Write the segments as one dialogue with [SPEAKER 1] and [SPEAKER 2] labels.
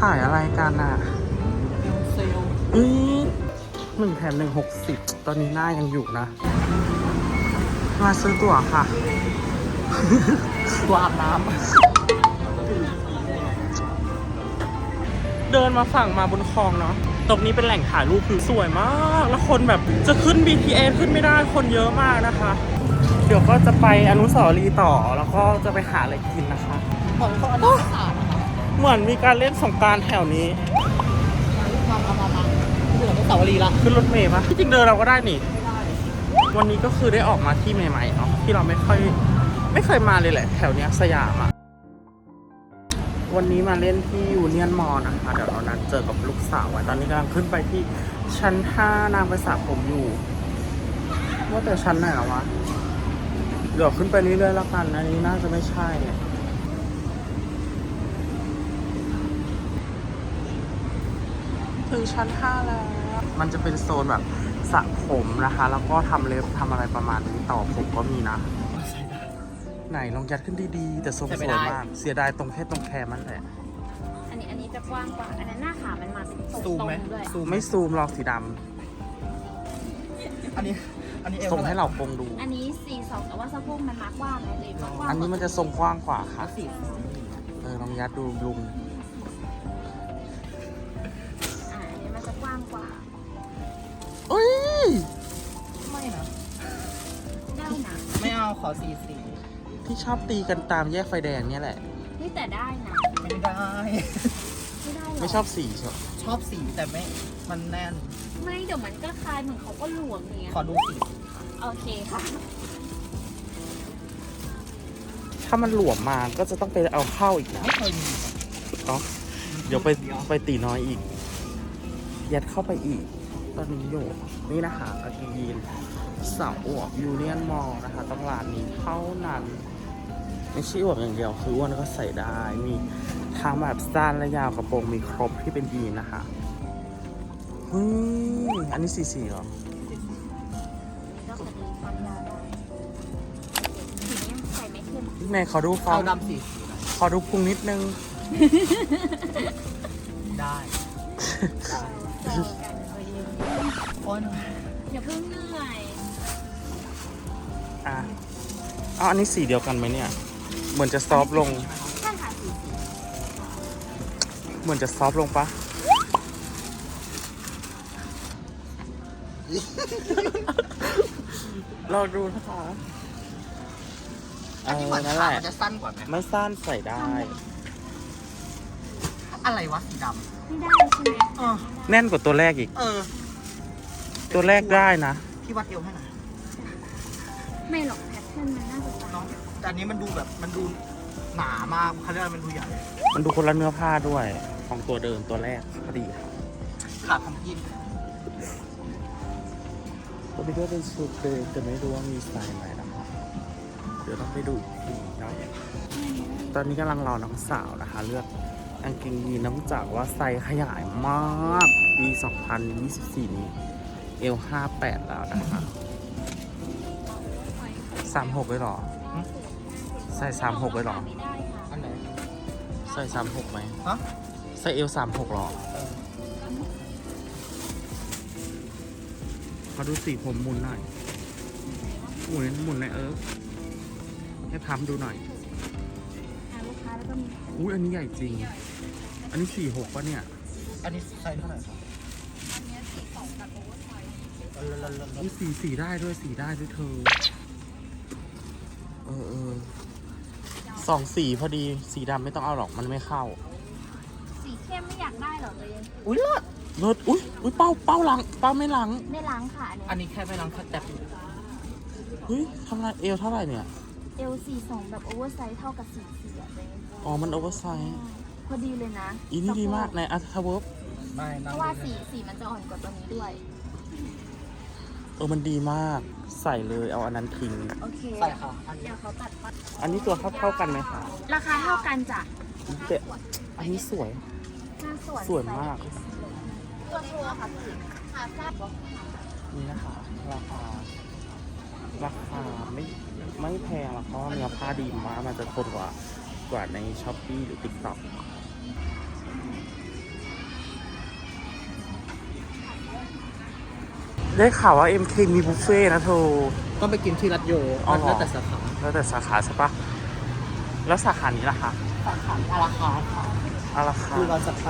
[SPEAKER 1] ขายอะไรกันอะ
[SPEAKER 2] เซลล์
[SPEAKER 1] อือหนึ่งแถมหนึ่งหกสิบตอนนี้หน้ายังอยู่นะ มาซื้อตั๋วค่ะ
[SPEAKER 2] ตัวอาบน้
[SPEAKER 1] เดินมาฝั่งมาบนคลองเนาะตรงนี้เป็นแหล่งถ่ายรูปคือสวยมาก แล้วคนแบบจะขึ้น BTS ขึ้นไม่ได้คนเยอะมากนะคะ เดี๋ยวก็จะไปอนุสาวรีย์ต่อแล้วก็จะไปหาอะไรกินนะคะำ
[SPEAKER 2] เหมือนเขาอันนี้ไม่ขาดนะคะ
[SPEAKER 1] เหมือนมีการเล่นสงกรารแถวนี้
[SPEAKER 2] มามามามาเหลือเป็นสาวรีละ
[SPEAKER 1] ขึ้นรถเมล์ปะที่จริงเดินเราก็ได้นี่ วันนี้ก็คือได้ออกมาที่ใหม่ๆเนาะที่เราไม่ค่อยไม่เคยมาเลยแหละ แถวเนี้ยสยามอะวันนี้มาเล่นที่ยูเนียนมอลนะคะ เดี๋ยวเรานัดเจอกับลูกสาวไว้ตอนนี้กำลังขึ้นไปที่ชั้นห้านางไปสระผมอยู่ ว่าแต่ชั้นไหนแล้ววะ เดี๋ยวขึ้นไปเรื่อยๆแล้วกัน อันนี้น่าจะไม่ใช่ ถึงชั้นห้าแล้ว มันจะเป็นโซนแบบสระผมนะคะ แล้วก็ทำเล็บทำอะไรประมาณนี้ต่อผมก็มีนะ ไหนลองยัดขึ้นดีๆ แต่ทรงสวยมาก เสียดายตรงแค่ตรงแคมมันแหละ
[SPEAKER 3] อันนี้อันนี้จะกว้างกว่า อันนั้นหน้าขามันมาเป็นตรง
[SPEAKER 2] ซูมไหม
[SPEAKER 3] ๆด้วย
[SPEAKER 2] ซูม
[SPEAKER 1] ไม่ซูมหรอกสีด
[SPEAKER 2] อันนี้ อันนี้เอำว
[SPEAKER 1] ส่งให้เราคงดู
[SPEAKER 3] อันนี้สี่สองแต่ว่าสะโพกมันมากว้างไงเลยมากกว้าง
[SPEAKER 1] อันนี้มันจะทรงกว้างกว่าค่ะ
[SPEAKER 2] สี่
[SPEAKER 1] เออลองยัดดูลุงา
[SPEAKER 3] งกว่า
[SPEAKER 1] เอ้ย
[SPEAKER 2] ไม่นะ
[SPEAKER 3] ได้นะ
[SPEAKER 2] ไม่เอาขอสี่สี่
[SPEAKER 1] ที่ชอบตีกันตามแยกไฟแดงเนี่ยแหละ
[SPEAKER 3] นี่แต่ได้นะ
[SPEAKER 2] ไม่ได้
[SPEAKER 3] ไม่ได้หรอ
[SPEAKER 1] ไม่ชอบสีชอบ
[SPEAKER 2] ชอบสีแต่ไม่ มันแน่น
[SPEAKER 3] ไม่เดี๋ยวมันก็คลายเหมือนเขาก็หลวมเนี่ย
[SPEAKER 2] ขอดูสี
[SPEAKER 3] โอเคค่ะ
[SPEAKER 1] ถ้ามันหลวมมาก็จะต้องไปเอาเข้าอีกนะ
[SPEAKER 2] ไม่เคยมี
[SPEAKER 1] เนาะเดี๋ยวไปไปตีน้อยอีก ยัดเข้าไปอีก ตอนนี้อยู่นี่นะคะกางเกงยีนสาวอวบยูเนียนมอลนะคะต้องร้านนี้เท่านั้น ไม่ใช่อวบอย่างเดียวคืออ้วนก็ใส่ได้มีทั้งแบบสั้นและยาวกระโปรงมีครบที่เป็นยีนนะคะเฮ้ยอันนี้สีสีเหรอ
[SPEAKER 3] นี่ก็พอดีความยาวได้ทีนี้ใส่ไม่ขึ้น
[SPEAKER 1] แม่ขอดูฟอ
[SPEAKER 2] เอา
[SPEAKER 1] ง
[SPEAKER 2] ดำสีสีหน่อย
[SPEAKER 1] ขอดูพุงนิดนึง
[SPEAKER 2] ได้ได้ โอ้ย
[SPEAKER 3] อย่าเพิ่งเหนื่อย
[SPEAKER 1] อะเอาอันนี้สีเดียวกันไหมเนี่ย เหมือนจะซอฟต์ลง
[SPEAKER 3] ใช่ค่ะสีสี
[SPEAKER 1] เหมือนจะซอฟต์ลงปะเราดูนะคะเอ
[SPEAKER 2] อันนี้เหมื
[SPEAKER 1] อ
[SPEAKER 2] อน
[SPEAKER 1] นั่นแห
[SPEAKER 2] ขา
[SPEAKER 1] ละ
[SPEAKER 2] มันจะสั้นกว่าไหม
[SPEAKER 1] ไม่สั้นใส่ได้
[SPEAKER 2] อะไรวะสีด
[SPEAKER 3] ไม่ได้ใช่ไหมำ
[SPEAKER 2] เออ
[SPEAKER 1] แน่นกว่าตัวแรกอีก
[SPEAKER 2] เออ
[SPEAKER 1] ตัวแรกได้นะ
[SPEAKER 2] พี่วัดเอวให้หน่อย
[SPEAKER 3] ไม่หรอกแพทเทิร์นมันน่าจะต่าง
[SPEAKER 2] เนาะแต่อันนี้มันดูแบบมันดูหนามากเขาเรียกอะไรมันดูใหญ่
[SPEAKER 1] มันดูคนละเนื้อผ้าด้วย ของตัวเดิมตัวแรกพอดีค่ะ
[SPEAKER 2] ขาดทำกิน
[SPEAKER 1] ตัวนี้ก็เป็นสูตรเดิมแต่ไม่รู้ว่ามีสไตล์ไหนนะคะเดี๋ยวต้องไปดูอีกทีเนาะตอนนี้กำลังรอน้องสาวนะคะ เลือกกางเกงยีนน้ำจากว่าไซส์ขยายมากปี 2024 นี้ เอล58แล้วนะคะ36เลยเหรอ ใส่36เลยเหรอ
[SPEAKER 3] ไม่ได้ค่ะ
[SPEAKER 2] อันไหน
[SPEAKER 1] ใส่36ไหม
[SPEAKER 2] ฮะ
[SPEAKER 1] ใส่เอล36หรอมาดูสีผมหมุนหน่อยหมุนหมุนในอยเอิร์ฟให้พัมดูหน่อย
[SPEAKER 3] อ่าลูกค้าแล้วก็มี
[SPEAKER 1] อุ้ยอันนี้ใหญ่จริง อันนี้46ป่ะเนี่ย
[SPEAKER 2] อันนี้ไซส์เท่าไหร่ครับ
[SPEAKER 3] อันเนี้ยสีสองกับโอเวอร์ไซส์
[SPEAKER 2] เออเออเออเอ
[SPEAKER 1] อุ้
[SPEAKER 2] อย
[SPEAKER 1] สีสีได้ด้วยสีได้ด้วยเธอ เออเออสองสีพอดีสีดำไม่ต้องเอาหรอกมันไม่เข้า
[SPEAKER 3] สีเข้มไม่อยากได้หรอกเลย
[SPEAKER 2] อุ้ยเลิศ
[SPEAKER 1] รถอุ้ยอุ้ยเป้าเป้าหลัง เป้าไม่หลัง
[SPEAKER 3] ไม่ล้างค่ะอัน
[SPEAKER 2] อัน
[SPEAKER 3] เนี้ย
[SPEAKER 2] นี้แค่ไม่ล้างคัดแตบ
[SPEAKER 1] เฮ้ยทำไงเอวเท่าไหร่เนี่ย
[SPEAKER 3] เอลสีสองแบบโอเวอร์ไซส์เท่ากับสีสี่อะเลย
[SPEAKER 1] อ๋อมันโอเวอร์ไซส์
[SPEAKER 3] พอดีเลยนะ
[SPEAKER 1] อีนี่ดีมากในอัทเวิร์บ
[SPEAKER 2] ไม่
[SPEAKER 3] เพ
[SPEAKER 2] นั่ง
[SPEAKER 3] ราะว่าสีสีมันจะอ่อนกว่าตัวนี้ด้วย
[SPEAKER 1] เออมันดีมาก ใส่เลยเอาอันนั้นทิ้ง
[SPEAKER 3] โอเค
[SPEAKER 2] ใส่ค่ะ อันนี้
[SPEAKER 3] เดี๋ยวเขาตัดปัด
[SPEAKER 1] อันนี้ตัวเท่าเท่ากันไหมคะ
[SPEAKER 3] ราคาเท่ากันจ้ะ
[SPEAKER 1] แต่อันนี้สวย
[SPEAKER 3] หน้าส่วน
[SPEAKER 1] สวยมาก
[SPEAKER 3] ตัวชัวร์ค่ะพี่ขาแซ่บ
[SPEAKER 1] นี่นะคะราคา ราคาไม่ไม่แพงหรอกเพราะว่าเนื้อผ้าดีมากมันจะทนกว่ากว่าในช้อปปี้หรือติ๊กต็อก ได้ข่าวว่า MK มีบุฟเฟ่ต์นะโท
[SPEAKER 2] ต้องไปกินที่รัดโย
[SPEAKER 1] อ๋อเหรอ
[SPEAKER 2] แล้วแต่สาขา
[SPEAKER 1] แล้วแต่สาขาใช่ปะแล้วสาขานี้ล่ะคะ
[SPEAKER 2] สาขาอาราคาร์ทค่ะ
[SPEAKER 1] อาราคา
[SPEAKER 2] คือเราจะไป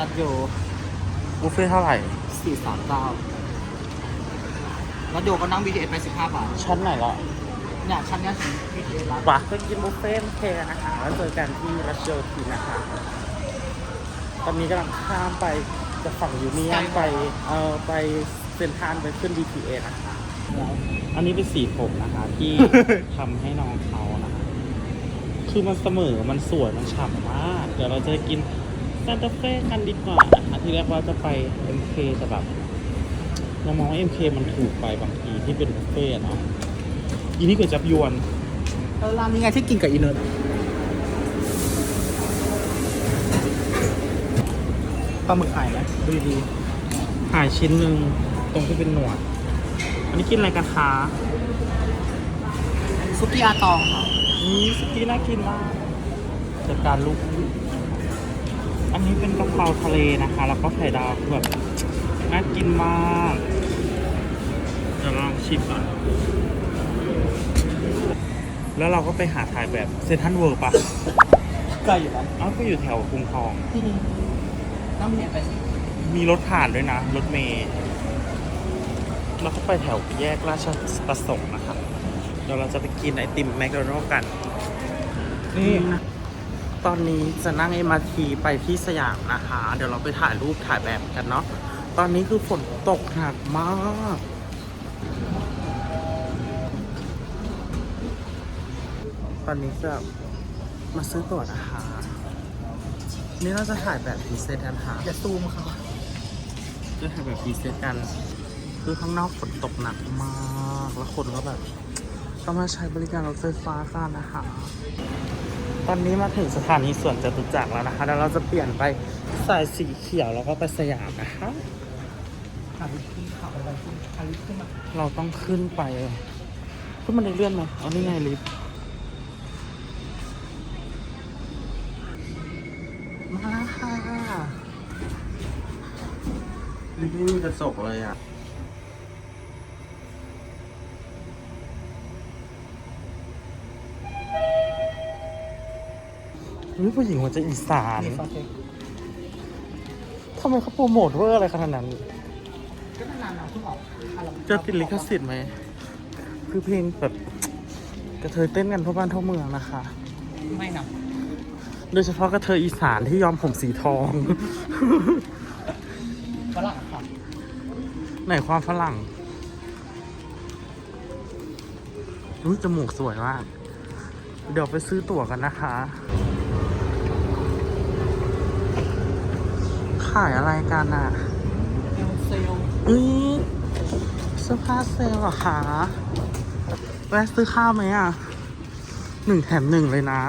[SPEAKER 2] รัดโย
[SPEAKER 1] บุฟเฟ่ต์เท่าไหร่
[SPEAKER 2] 439รัดโยก็นั่ง BTS ไป15บาท
[SPEAKER 1] ชั้นไหนละ
[SPEAKER 2] เนี่ยชั้นเนี้ยถึง BTS รัด
[SPEAKER 1] ปะไปกินบุฟเฟ่ต์ MK นะคะแล้วเจอกันที่รัชโยธินนะคะ ตอนนี้กำลังข้ามไปจะฝั่งยูเนียนไป เอ่อไปเซ็นทรัลไปขึ้น BTS นะคะอันนี้เป็นสีผมนะคะ ที่ ทำให้น้องเขานะคะ คือมันเสมอมันสวย มันฉ่ำมาก เดี๋ยวเราจะกินซานตาเฟ่กันดีกว่านะคะที่แรกว่าจะไป MK แต่แบบเรามองว่า MK มันถูกไปบางทีที่เป็นบุฟเฟ่ต์อะเนาะอีนี่ก๋วยจับยวน
[SPEAKER 2] เออร้านนี้ไงที่กินกับอีเนิร์ดปลาหมึกหายไหมดูดี
[SPEAKER 1] หายชิ้นหนึ่ง ตรงที่เป็นหนวด อันนี้กินอะไรกันคะ
[SPEAKER 2] ๆซุกี้อาตองค่ะ
[SPEAKER 1] นี่สกี้น่ากินมากจัดการลูก อันนี้เป็นกะเพราทะเลนะคะ แล้วก็ไข่ดาวคือแบบน่ากินมากเดี๋ยวลองชิมก่อน แล้วเราก็ไปหาถ่ายแบบเซนทันเวิร์ปะ
[SPEAKER 2] ใกล้อยู่นะ
[SPEAKER 1] อ้าวก็อยู่แถวกรุงทอง
[SPEAKER 2] นั่งเนี่ยไปสิ
[SPEAKER 1] มีรถผ่านด้วยนะ รถเมย์ แล้วก็ไปแถวแยกราชประสงค์นะครับเดี๋ยวเราจะไปกินไอติมแมคโดนัลด์กัน นี่ ตอนนี้จะนั่ง MRT ไปที่สยามนะคะ เดี๋ยวเราไปถ่ายรูปถ่ายแบบกันเนาะ ตอนนี้คือฝนตกหนักมากตอนนี้จะมาซื้อตั๋วนะคะ นี่เราจะถ่ายแบบพรีเซตกันค่ะ
[SPEAKER 2] อย่าซูมค่ะ
[SPEAKER 1] จะถ่ายแบบพรีเซตกัน คือข้างนอกฝนตกหนักมาก แล้วคนก็แบบก็มาใช้บริการรถไฟฟ้ากันนะคะ ตอนนี้มาถึงสถานีสวนจตุจักรแล้วนะคะ แล้วเราจะเปลี่ยนไปสายสีเขียวแล้วก็ไปสยามนะคะเราต้องขึ้นไปขึ้นมันได้เลื่อนไหมเอานี่ไงลิฟต์มาค่ะลิฟต์ไม่มีกระจกเลยอะ นี่ผู้หญิงหัวใจอีสาน
[SPEAKER 2] มีฟาเทค
[SPEAKER 1] ทำไมเขาโปรโมทเวอร์อะไรขนาดนั้น
[SPEAKER 2] ก็นานๆเพิ่งออกอัลบั้ม
[SPEAKER 1] จะติดลิขสิทธิ์ไหม คือเพลงแบบกระเทยเต้นกันทั่วบ้านทั่วเมืองนะคะ
[SPEAKER 2] ไม่นะ
[SPEAKER 1] โดยเฉพาะกระเทยอีสานที่ยอมผมสีทอง
[SPEAKER 2] ฝรั่งค่ะ
[SPEAKER 1] ไหนความฝรั่งรู้จมูกสวยมาก เดี๋ยวไปซื้อตั๋วกันนะคะ ขายอะไรกันอะ
[SPEAKER 2] เซลล์
[SPEAKER 1] อุ้ยเสื้อผ้าเซลล์เหรอคะแวะซื้อข้าวไหมอะหนึ่งแถมหนึ่งเลยนะ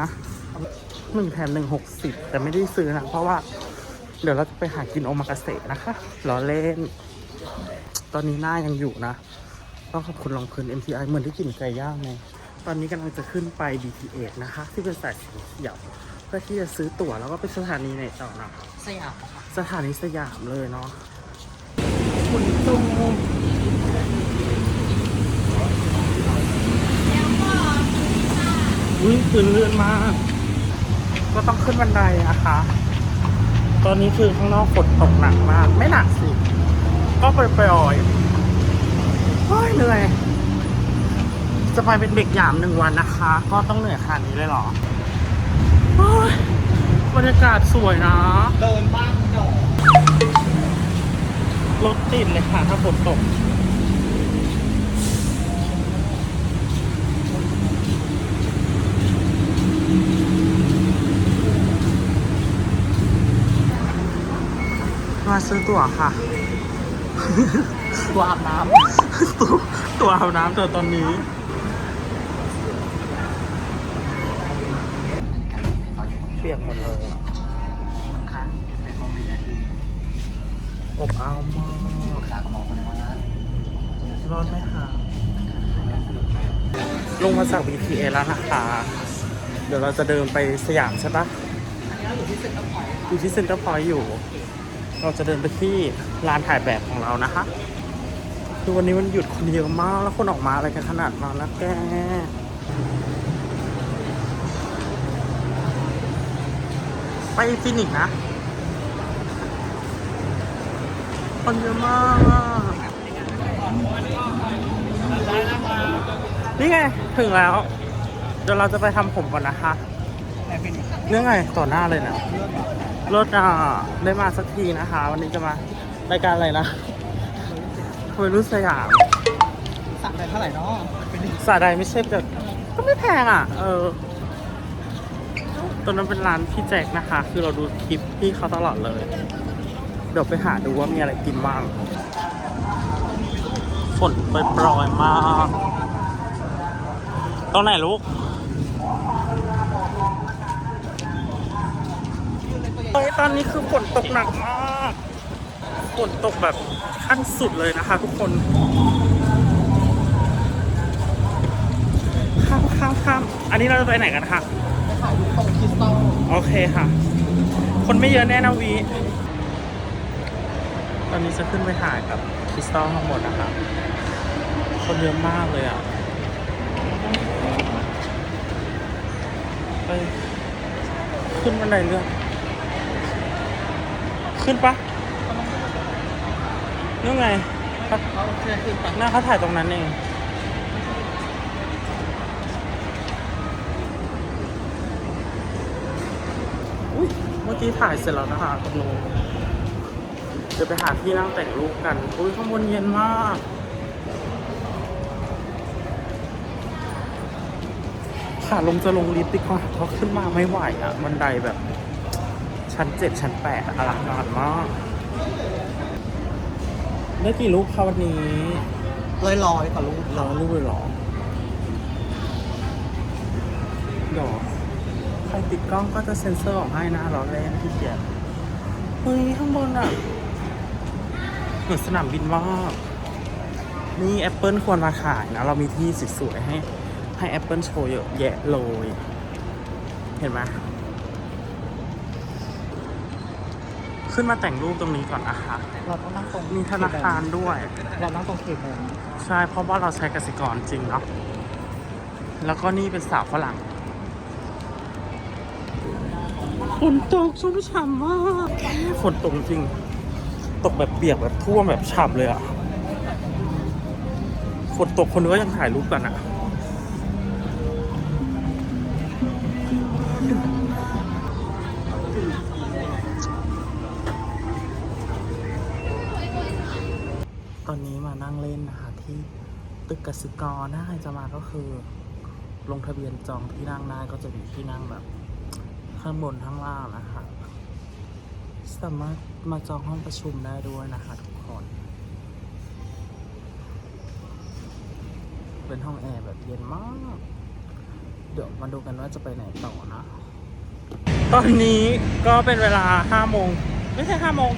[SPEAKER 1] หนึ่งแถมหนึ่งหกสิบแต่ไม่ได้ซื้อนะ เพราะว่า เดี๋ยวเราจะไปหากินโอมากาเสะนะคะล้อเล่น ตอนนี้หน้ายังอยู่นะต้องขอบคุณรองเพลิน MTI เหมือนที่กินไก่ย่างไงตอนนี้กำลังจะขึ้นไป BTS นะคะ ที่เป็นสายสีเขียวเพื่อที่จะซื้อตั๋วแล้วก็ไปสถานีไหนต่อนะ
[SPEAKER 2] สยามค่ะ
[SPEAKER 1] สถานีสยามเลยเนาะ
[SPEAKER 2] คุณตุ้ม
[SPEAKER 1] อุ้ยปืนเลื่อนมาก ก็ต้องขึ้นบันไดนะคะ ตอนนี้คือข้างนอกฝนตกหนักมาก ไม่หนักสิ ก็ไปปล่อยๆโอ้ยเหนื่อย จะไปเป็นเด็กหยามหนึ่งวันนะคะ ก็ต้องเหนื่อยขนาดนี้เลยเหรอโอ้ย บรรยากาศสวยนะ
[SPEAKER 2] เดินบ้านดอก
[SPEAKER 1] รถติดเลยค่ะ ถ้าฝนตก มาซื้อตั๋วค่ะ
[SPEAKER 2] ตัวอาบน้
[SPEAKER 1] ตัวตัวอาบน้ำแต่ตอนนี้ เปียกหมดเลยอบอ้าวมากร้อนไหมคะลงมาจาก BTS แล้วนะคะ เดี๋ยวเราจะเดินไปสยามใช่ปะ
[SPEAKER 2] อยู่ที่เซ็นทรัลพอยต์
[SPEAKER 1] อยู่ที่เซ็นเตอร์พอยต์อยู่ เราจะเดินไปที่ร้านถ่ายแบบของเรานะคะ คือวันนี้มันหยุดคนเยอะมากแล้วคนออกมาอะไรกันขนาดมาแล้วแก ไปฟินิกส์นะ คนเยอะมาก นี่ไง ถึงแล้ว เดี๋ยวเราจะไปทำผมก่อนนะคะ
[SPEAKER 2] แต่เป็น
[SPEAKER 1] เรื่องไง ต่อหน้าเลยนะรถอะได้มาสักทีนะคะ วันนี้จะมารายการอะไรนะวัยรุ่นสยาม
[SPEAKER 2] สั่งไปเท่าไหร่เนาะเป็น
[SPEAKER 1] สาใดไม่ใช่แบบก็ไม่แพงอะ เออ ตอนนั้นเป็นร้านพี่แจ็คนะคะ คือเราดูคลิปพี่เขาตลอดเลย เดี๋ยวไปหาดูว่ามีอะไรกินบ้าง ฝนปล่อยมากตรงไหนลูกเฮ้ยตอนนี้คือฝนตกหนักมาก ฝนตกแบบขั้นสุดเลยนะคะทุกคนข้ามข้ามข้ามอันนี้เราจะไปไหนกันคะ
[SPEAKER 2] ถ่ายรูปตรงคริสตัล
[SPEAKER 1] โอเคค่ะ คนไม่เยอะแน่นะวีตอนนี้จะขึ้นไปถ่ายกับคริสตัลข้างบนนะคะคนเยอะมากเลยอะไปขึ้นบันไดเลื่อนขึ้นปะนี่ไงเขา
[SPEAKER 2] เอาเชิญขึ้นไป
[SPEAKER 1] หน้าเขาถ่ายตรงนั้นเอง อุ๊ย เมื่อกี้ถ่ายเสร็จแล้วนะคะตรงนู้นเดี๋ยวไปหาที่นั่งแต่งรูปกัน อุ้ยข้างบนเย็นมากขาลงจะลงลิฟต์ดีกว่าเพราะขึ้นมาไม่ไหวอะบันไดแบบ ชั้นเจ็ดชั้นแปดอะอลังการมาก ได้กี่รูปคะวันนี้
[SPEAKER 2] เลยลอยกับรูป
[SPEAKER 1] ร้อยรูปเลยเหรอเดี๋ยวใคร ติดกล้องก็จะเซ็นเซอร์ออกให้นะเราเล่นที่เกียจเฮ้ยข้างบนอะเหมือนสนามบินมากนี่ Apple ควรมาขายนะ เรามีที่สวยๆให้ ให้ Apple โชว์เยอะแยะเลย เห็นไหมขึ้นมาแต่งรูปตรงนี้ก่อนนะคะ
[SPEAKER 2] เราต้องนั่งตรง
[SPEAKER 1] มีธนาคารด้วย
[SPEAKER 2] เรานั่งตรงเคโมง
[SPEAKER 1] ใช่ เพราะว่าเราใช้กสิกรจริงเนาะแล้วก็นี่เป็นสาวฝรั่ง นตกชุ่มฉ่ำมากฝนตกจริง ตกแบบเปียกแบบท่วมแบบฉ่ำเลยอะฝนตกคนก็ยังถ่ายรูปกันอะตอนนี้มานั่งเล่นนะคะที่ตึกกสิกรถ้าใครจะมาก็คือ ลงทะเบียนจองที่นั่งได้ก็จะมีที่นั่งแบบ ข้างบนข้างล่างนะคะ สามารถมาจองห้องประชุมได้ด้วยนะคะทุกคน เป็นห้องแอร์แบบเย็นมาก เดี๋ยวมาดูกันว่าจะไปไหนต่อนะ ตอนนี้ก็เป็นเวลาห้าโมงไม่ใช่ห้าโมง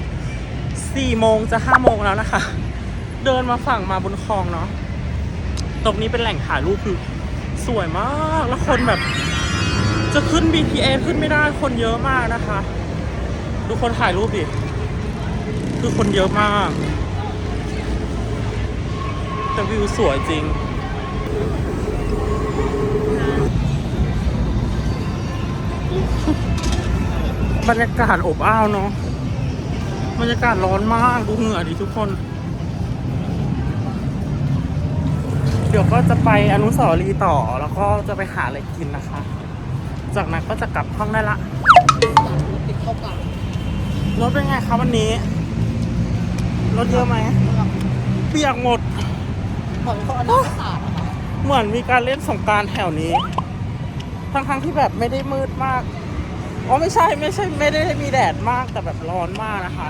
[SPEAKER 1] สี่โมงจะห้าโมงแล้วนะคะ เดินมาฝั่งมาบนคลองเนาะตรงนี้เป็นแหล่งถ่ายรูปคือสวยมาก แล้วคนแบบ จะขึ้น BTS ขึ้นไม่ได้คนเยอะมากนะคะ ดูคนถ่ายรูปดิ คือคนเยอะมาก แต่วิวสวยจริงบรรยากาศอบอ้าวเนาะบรรยากาศร้อนมากดูเหงื่อดิทุกคน เดี๋ยวก็จะไปอนุสาวรีย์ต่อแล้วก็จะไปหาอะไรกินนะคะ จากนั้นก็จะกลับห้องได้ละ
[SPEAKER 2] ติดเข้าปาก
[SPEAKER 1] รถเป็นไงคะวันนี้ รถเยอะไหม เปียกหมด
[SPEAKER 2] เหมือนเขาอันนี้สาดนะคะ
[SPEAKER 1] เหมือนมีการเล่นสงกรารแถวนี้ ทั้งๆที่แบบไม่ได้มืดมาก อ๋อไม่ใช่ไม่ใช่ไม่ได้มีแดดมากแต่แบบร้อนมากนะคะ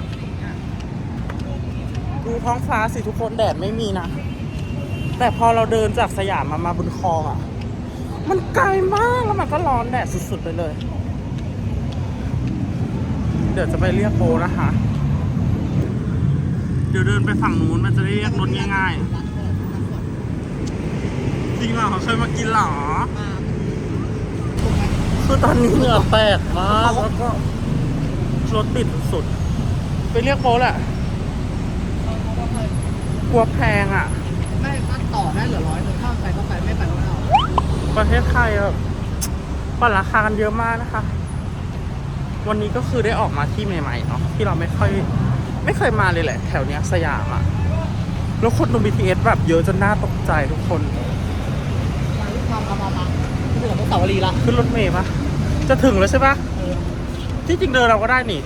[SPEAKER 1] ดูท้องฟ้าสิทุกคนแดดไม่มีนะ แต่พอเราเดินจากสยามมามาบนคลองอะ่ะ มันไกลมากแล้วมันก็ร้อนแดดสุดๆไปเลย เดี๋ยวจะไปเรียกโบนะคะ เดี๋ยวเดินไปฝั่งนู้นมันจะได้เรียกรถง่ายๆ จริงเหรอเคยมากินเหรอ คือตอนนี้เหงื่อแตกมากแล้วก็รถติดสุด ไปเรียกโบแหละโบลัวแพงอะ
[SPEAKER 2] ไม่ก็ต่อได้เหลือร้อยหนึ่งถ้าไปก็ไปไม่ไปก็ไม่เอา
[SPEAKER 1] ประเทศไทยแบบปั่นราคากันเยอะมากนะคะ วันนี้ก็คือได้ออกมาที่ใหม่ๆเนาะที่เราไม่ค่อยไม่เคยมาเลยแหละ แถวเนี้ยสยามอะแล้วคนตรง BTS แบบเยอะจนน่าตกใจทุกคน
[SPEAKER 2] มามามามาที่เหลือก็เสาวรีละ
[SPEAKER 1] ขึ้นรถเมล์ปะจะถึงแล้วใช่ปะที่จริงเดินเราก็ได้นี่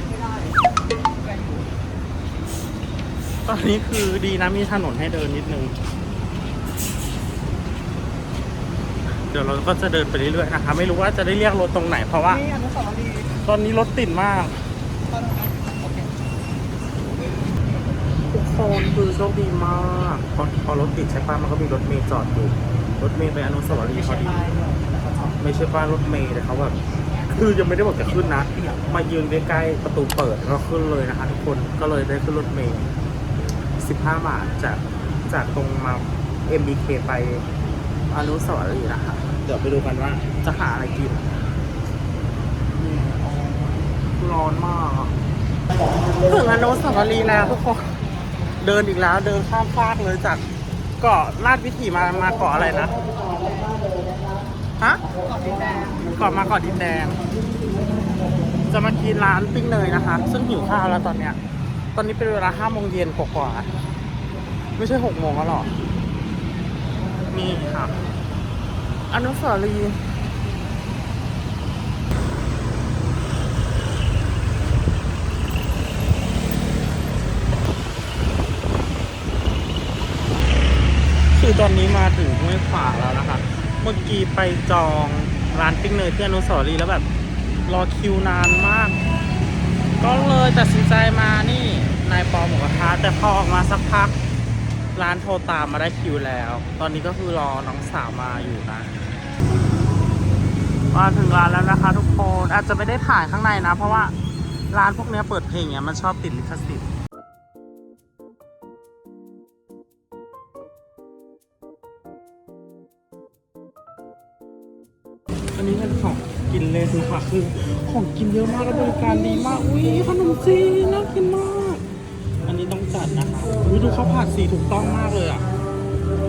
[SPEAKER 1] ตอนนี้คือดีนะมีถนนให้เดินนิดนึง เดี๋ยวเราก็จะเดินไปเรื่อยๆนะคะ ไม่รู้ว่าจะได้เรียกรถตรงไหนเพราะว่า
[SPEAKER 2] นี่อนุสาวรีย์
[SPEAKER 1] ตอนนี้รถติดมาก
[SPEAKER 2] ตอนนั้นโอเค
[SPEAKER 1] ทุกคนคือโชคดีมากพอพอรถติดใช่ปะมันก็มีรถเมล์จอดอยู่ รถเมล์ไปอนุสาวรี
[SPEAKER 2] ไม่
[SPEAKER 1] ย์พอ
[SPEAKER 2] ใช่
[SPEAKER 1] ดี
[SPEAKER 2] ไม้ด้วยแต่ก็ชอบ
[SPEAKER 1] ไม่ใช่ป้ารถเมล์แต่เขาแบบคือยังไม่ได้บอกจะขึ้นนะ มายืนใกล้ๆประตูเปิดก็ขึ้นเลยนะคะ ทุกคนก็เลยได้ขึ้นรถเมล์15บาทจากจากตรงมา MBK ไป อนุสาวรีย์นะคะ เดี๋ยวไปดูกันว่าจะหาอะไรกินนี่อ๋อร้อนมากอะถึงอนุสาวรีย์แล้วทุกคนเดินอีกแล้ว เดินข้ามฟากเลยจากเกาะลาดวิถีมามาเกาะอะไรนะฮะ
[SPEAKER 2] ก่อนดินแดง
[SPEAKER 1] ก่อนมาเกาะดินแดง จะมากินร้านปิ้งเนยนะคะ ซึ่งหิวข้าวแล้วตอนเนี้ย ตอนนี้เป็นเวลาห้าโมงเย็นกว่าๆไม่ใช่หกโมงแล้วหรอนี่ค่ะ อนุสาวรีย์คือตอนนี้มาถึงห้วยขวางแล้วนะคะ เมื่อกี้ไปจองร้านปิ้งเนยที่อนุสาวรีย์แล้วแบบรอคิวนานมาก ก็เลยตัดสินใจมานี่นายปอหมูกระทะแต่พอออกมาสักพัก ร้านโทรตามมาได้คิวแล้ว ตอนนี้ก็คือรอน้องสาวมาอยู่นะ มาถึงร้านแล้วนะคะทุกคน อาจจะไม่ได้ถ่ายข้างในนะ เพราะว่าร้านพวกนี้เปิดเพลงเนี้ยมันชอบติดลิขสิทธิ์อันนี้เป็นของกินเลยดูค่ะคือของกินเยอะมากแล้วบริการดีมาก อุ้ยขนมจีนน่ากินมาก อันนี้ต้องจัดนะคะอุ้ยดูข้าวผัดสีถูกต้องมากเลยอะ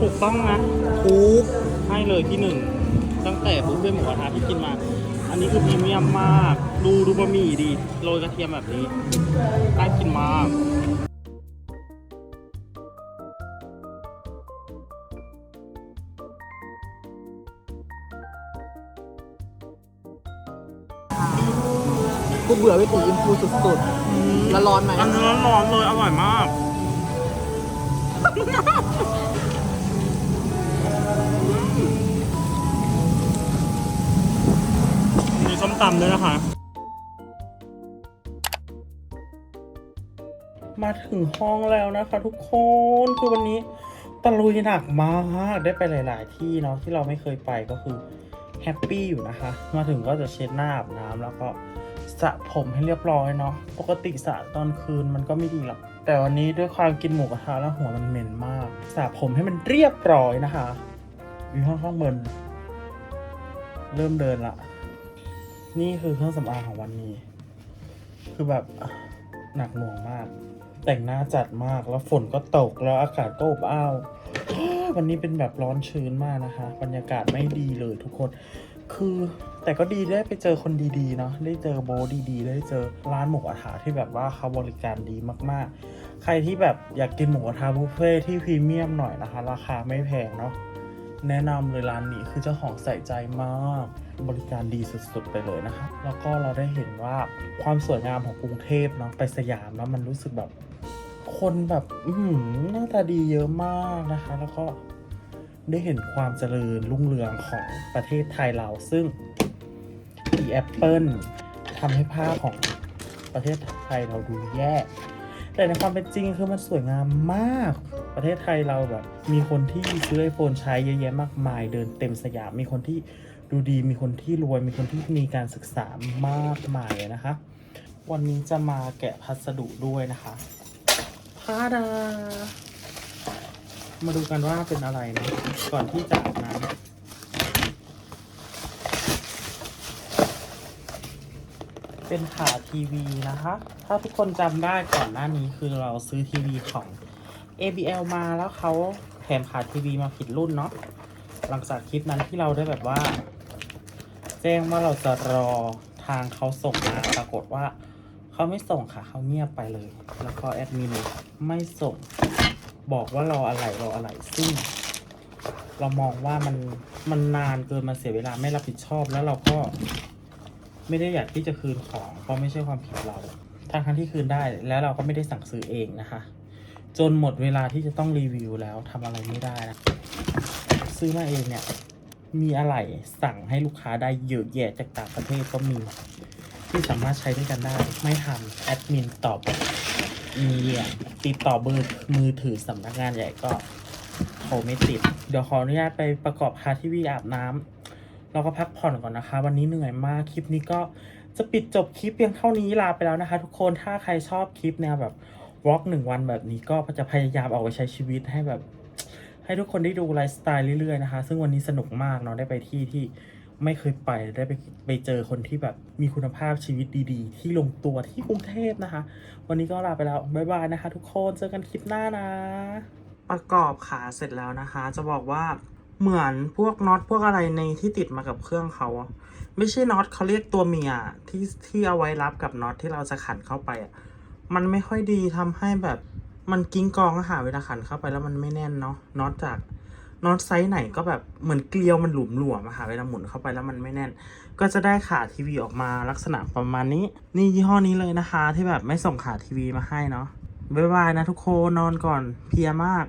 [SPEAKER 1] ถูกต้องนะถูกให้เลยที่หนึ่ง ตั้งแต่บุฟเฟ่ต์หมูกระทะที่กินมา อันนี้คือพรีเมียมมาก ดูดูบะหมี่ดี โรยกระเทียมแบบนี้น่ากินมาก
[SPEAKER 2] เบื่อไปตีอินฟูสุดๆแล้วร้อนไหม
[SPEAKER 1] อันนี้ร้อนๆเลยอร่อยมากมีส้มตำด้วยนะคะ มาถึงห้องแล้วนะคะ ทุกคนคือวันนี้ตะลุยหนักมากได้ไปหลาย ๆ ที่เนาะที่เราไม่เคยไปก็คือแฮปปี้อยู่นะคะ มาถึงก็จะเช็ดหน้าอาบน้ำแล้วก็ สระผมให้เรียบร้อยเนาะ ปกติสระตอนคืนมันก็ไม่ดีหรอก แต่วันนี้ด้วยความกินหมูกระทะแล้วหัวมันเหม็นมาก สระผมให้มันเรียบร้อยนะคะ อยู่ห้องข้างบนเริ่มเดินละ นี่คือเครื่องสำอางของวันนี้ คือแบบหนักหน่วงมาก แต่งหน้าจัดมาก แล้วฝนก็ตก แล้วอากาศก็อบอ้าว วันนี้เป็นแบบร้อนชื้นมากนะคะ บรรยากาศไม่ดีเลยทุกคน คือแต่ก็ดีได้ไปเจอคนดีๆเนาะได้เจอโบดีๆ ได้เจอร้านหมูกระทะที่แบบว่าเขาบริการดีมากๆ ใครที่แบบอยากกินหมูกระทะบุฟเฟ่ที่พรีเมียมหน่อยนะคะ ราคาไม่แพงเนาะแนะนำเลยร้านนี้คือเจ้าของใส่ใจมาก บริการดีสุดๆไปเลยนะคะ แล้วก็เราได้เห็นว่าความสวยงามของกรุงเทพเนาะไปสยามแล้วมันรู้สึกแบบคนแบบ อืหน้าตาดีเยอะมากนะคะ แล้วก็ ได้เห็นความเจริญรุ่งเรืองของประเทศไทยเรา ซึ่งอีแอปเปิลทำให้ภาพของประเทศไทยเราดูแย่ แต่ในความเป็นจริงคือมันสวยงามมาก ประเทศไทยเราแบบ มีคนที่ซื้อไอโฟนใช้เยอะแยะมากมาย เดินเต็มสยาม มีคนที่ดูดี มีคนที่รวย มีคนที่มีการศึกษามากมายนะคะ วันนี้จะมาแกะพัสดุด้วยนะคะพาดา มาดูกันว่าเป็นอะไรนะก่อนที่จะอาบน้ำเป็นขาทีวีนะคะ ถ้าทุกคนจำได้ก่อนหน้านี้คือเราซื้อทีวีของ ABL มาแล้วเขาแถมขาทีวีมาผิดรุ่นเนาะ หลังจากคลิปนั้นที่เราได้แบบว่า แจ้งว่าเราจะรอทางเขาส่งมาปรากฏว่าเขาไม่ส่งค่ะเขาเงียบไปเลย แล้วก็แอดมินไม่ส่ง บอกว่ารออะไรรออะไรซึ่ง เรามองว่ามันมันนานเกินมันเสียเวลาไม่รับผิดชอบแล้วเราก็ ไม่ได้อยากที่จะคืนของเพราะไม่ใช่ความผิดเราทางทั้งที่คืนได้แล้วเราก็ไม่ได้สั่งซื้อเองนะคะ จนหมดเวลาที่จะต้องรีวิวแล้วทำอะไรไม่ได้นะซื้อมาเองเนี่ยมีอะไรสั่งให้ลูกค้าได้เยอะแยะจากต่างประเทศก็มี ที่สามารถใช้ด้วยกันได้ ไม่ทำแอดมินตอบ อีเมลติดต่อเบอร์มือถือสำนักงานใหญ่ก็โทรไม่ติด เดี๋ยวขออนุญาตไปประกอบคาทีวีอาบน้ำเราก็พักผ่อนก่อนนะคะ วันนี้เหนื่อยมากคลิปนี้ก็จะปิดจบคลิปเพียงเท่านี้ลาไปแล้วนะคะ ทุกคนถ้าใครชอบคลิปแนวแบบวอล์กหนึ่งวันแบบนี้ก็จะพยายามออกไปใช้ชีวิตให้แบบ ให้ทุกคนได้ดูไลฟ์สไตล์เรื่อยๆนะคะ ซึ่งวันนี้สนุกมากเนาะได้ไปที่ที่ ไม่เคยไปได้ไปไปเจอคนที่แบบมีคุณภาพชีวิตดีๆ ที่ลงตัวที่กรุงเทพนะคะ วันนี้ก็ลาไปแล้ว บ๊ายบายนะคะ ทุกคนเจอกันคลิปหน้านะ ประกอบขาเสร็จแล้วนะคะ จะบอกว่าเหมือนพวกน็อตพวกอะไรในที่ติดมากับเครื่องเขาไม่ใช่น็อตเขาเรียกตัวเมียที่ที่เอาไว้รับกับน็อตที่เราจะขันเข้าไปอะมันไม่ค่อยดีทำให้แบบมันกิ้งกองอาหารเวลาขันเข้าไปแล้วมันไม่แน่นเนาะน็อตจาก น็อตไซส์ไหนก็แบบเหมือนเกลียวมันหลุมหลวมอะค่ะเวลาหมุนเข้าไปแล้วมันไม่แน่น ก็จะได้ขาทีวีออกมาลักษณะประมาณนี้ นี่ยี่ห้อนี้เลยนะคะ ที่แบบไม่ส่งขาทีวีมาให้เนาะบ๊ายบายนะทุกคนนอนก่อนเพียมาก